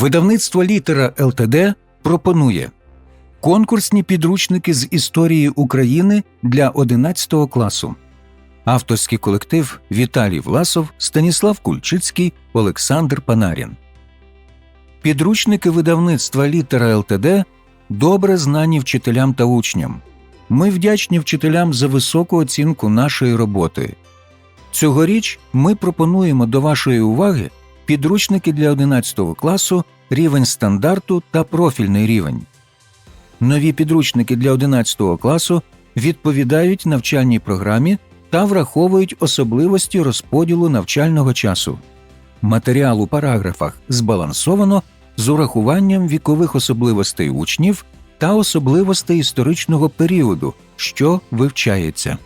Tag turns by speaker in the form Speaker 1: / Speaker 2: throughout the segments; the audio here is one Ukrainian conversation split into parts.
Speaker 1: Видавництво літера ЛТД пропонує конкурсні підручники з історії України для 11 класу. Авторський колектив Віталій Власов, Станіслав Кульчицький, Олександр Панарін. Підручники видавництва літера ЛТД добре знані вчителям та учням. Ми вдячні вчителям за високу оцінку нашої роботи. Цьогоріч ми пропонуємо до вашої уваги підручники для 11 класу, рівень стандарту та профільний рівень. Нові підручники для 11 класу відповідають навчальній програмі та враховують особливості розподілу навчального часу. Матеріал у параграфах збалансовано з урахуванням вікових особливостей учнів та особливостей історичного періоду, що вивчається.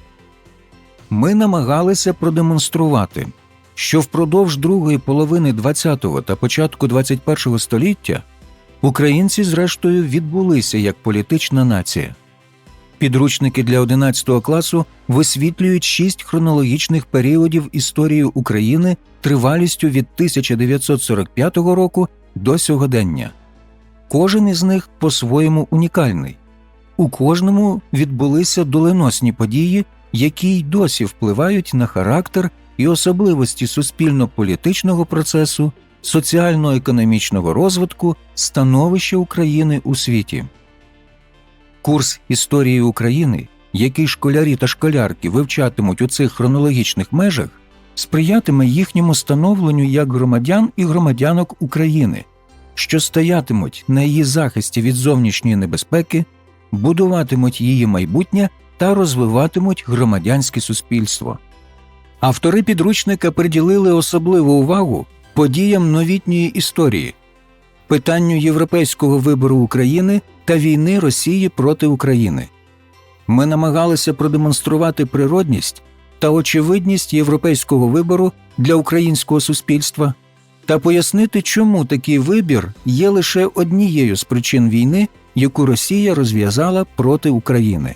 Speaker 1: Ми намагалися продемонструвати, що впродовж другої половини ХХ та початку ХХІ століття українці, зрештою, відбулися як політична нація. Підручники для 11 класу висвітлюють шість хронологічних періодів історії України тривалістю від 1945 року до сьогодення. Кожен із них по-своєму унікальний. У кожному відбулися доленосні події, які й досі впливають на характер і особливості суспільно-політичного процесу, соціально-економічного розвитку, становища України у світі. Курс історії України, який школярі та школярки вивчатимуть у цих хронологічних межах, сприятиме їхньому становленню як громадян і громадянок України, що стоятимуть на її захисті від зовнішньої небезпеки, будуватимуть її майбутнє та розвиватимуть громадянське суспільство. Автори підручника приділили особливу увагу подіям новітньої історії, питанню європейського вибору України та війни Росії проти України. Ми намагалися продемонструвати природність та очевидність європейського вибору для українського суспільства та пояснити, чому такий вибір є лише однією з причин війни, яку Росія розв'язала проти України.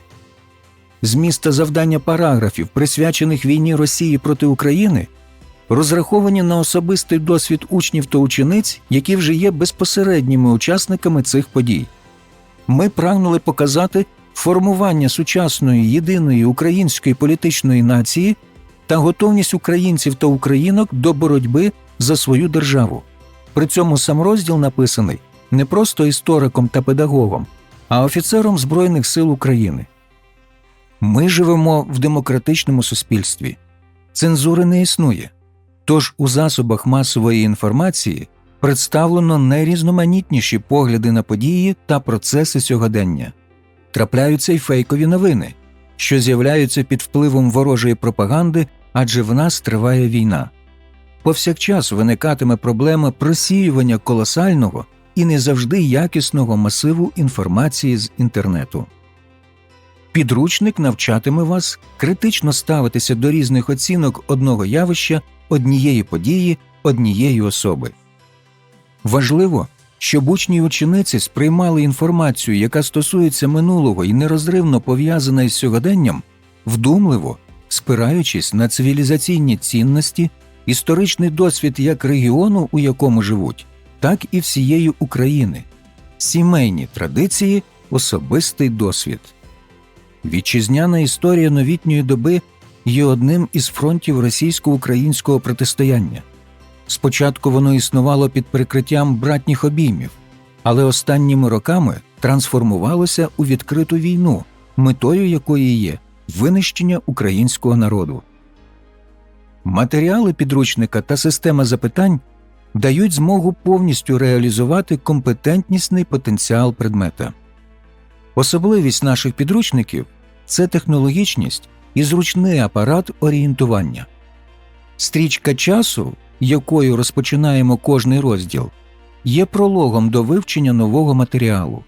Speaker 1: Зміст та завдання параграфів, присвячених війні Росії проти України, розраховані на особистий досвід учнів та учениць, які вже є безпосередніми учасниками цих подій. Ми прагнули показати формування сучасної єдиної української політичної нації та готовність українців та українок до боротьби за свою державу. При цьому сам розділ написаний не просто істориком та педагогом, а офіцером Збройних сил України. Ми живемо в демократичному суспільстві. Цензури не існує. Тож у засобах масової інформації представлено найрізноманітніші погляди на події та процеси сьогодення. Трапляються й фейкові новини, що з'являються під впливом ворожої пропаганди, адже в нас триває війна. Повсякчас виникатиме проблема просіювання колосального і не завжди якісного масиву інформації з інтернету. Підручник навчатиме вас критично ставитися до різних оцінок одного явища, однієї події, однієї особи. Важливо, щоб учні й учениці сприймали інформацію, яка стосується минулого і нерозривно пов'язана із сьогоденням, вдумливо, спираючись на цивілізаційні цінності, історичний досвід як регіону, у якому живуть, так і всієї України, сімейні традиції, особистий досвід. Вітчизняна історія новітньої доби є одним із фронтів російсько-українського протистояння. Спочатку воно існувало під прикриттям братніх обіймів, але останніми роками трансформувалося у відкриту війну, метою якої є винищення українського народу. Матеріали підручника та система запитань дають змогу повністю реалізувати компетентнісний потенціал предмета. Особливість наших підручників це технологічність і зручний апарат орієнтування. Стрічка часу, якою розпочинаємо кожний розділ, є прологом до вивчення нового матеріалу.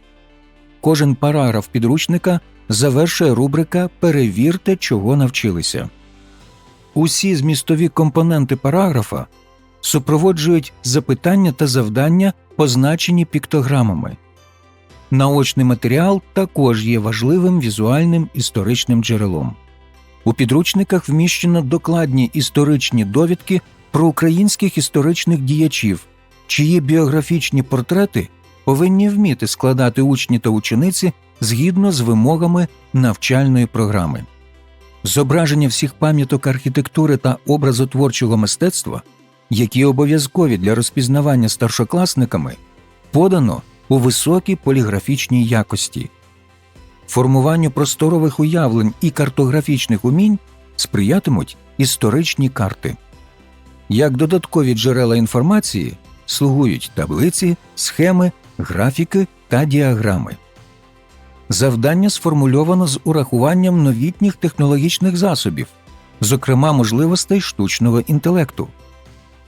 Speaker 1: Кожен параграф підручника завершує рубрика Перевірте, чого навчилися. Усі змістові компоненти параграфа супроводжують запитання та завдання, позначені піктограмами. Наочний матеріал також є важливим візуальним історичним джерелом. У підручниках вміщено докладні історичні довідки про українських історичних діячів, чиї біографічні портрети повинні вміти складати учні та учениці згідно з вимогами навчальної програми. Зображення всіх пам'яток архітектури та образотворчого мистецтва, які обов'язкові для розпізнавання старшокласниками, подано у високій поліграфічній якості. Формуванню просторових уявлень і картографічних умінь сприятимуть історичні карти. Як додаткові джерела інформації слугують таблиці, схеми, графіки та діаграми. Завдання сформульовано з урахуванням новітніх технологічних засобів, зокрема можливостей штучного інтелекту.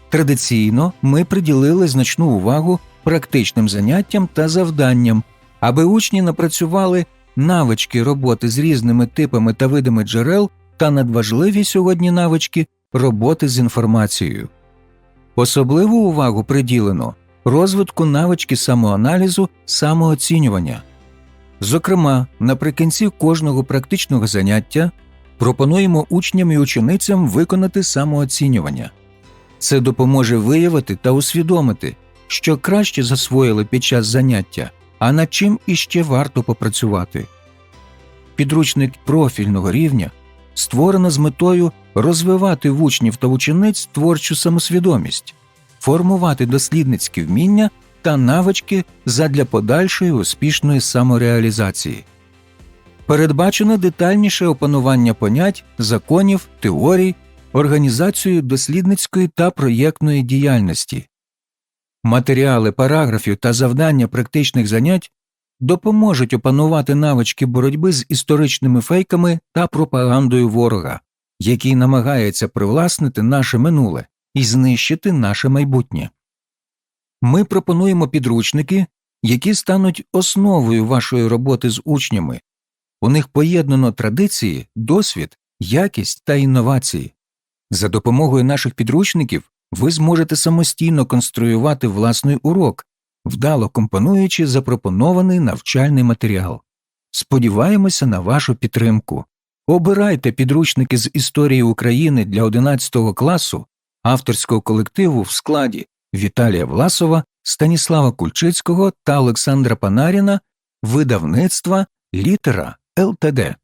Speaker 1: Традиційно ми приділили значну увагу практичним заняттям та завданням, аби учні напрацювали навички роботи з різними типами та видами джерел та надважливі сьогодні навички роботи з інформацією. Особливу увагу приділено розвитку навички самоаналізу, самооцінювання. Зокрема, наприкінці кожного практичного заняття пропонуємо учням і ученицям виконати самооцінювання. Це допоможе виявити та усвідомити, що краще засвоїли під час заняття, а над чим іще варто попрацювати. Підручник профільного рівня створено з метою розвивати в учнів та учениць творчу самосвідомість, формувати дослідницькі вміння та навички задля подальшої успішної самореалізації. Передбачено детальніше опанування понять, законів, теорій, організацію дослідницької та проєктної діяльності. Матеріали параграфів та завдання практичних занять допоможуть опанувати навички боротьби з історичними фейками та пропагандою ворога, який намагається привласнити наше минуле і знищити наше майбутнє. Ми пропонуємо підручники, які стануть основою вашої роботи з учнями. У них поєднано традиції, досвід, якість та інновації. За допомогою наших підручників ви зможете самостійно конструювати власний урок, вдало компонуючи запропонований навчальний матеріал. Сподіваємося на вашу підтримку. Обирайте підручники з історії України для 11 класу авторського колективу в складі Віталія Власова, Станіслава Кульчицького та Олександра Панаріна, видавництва Літера ЛТД.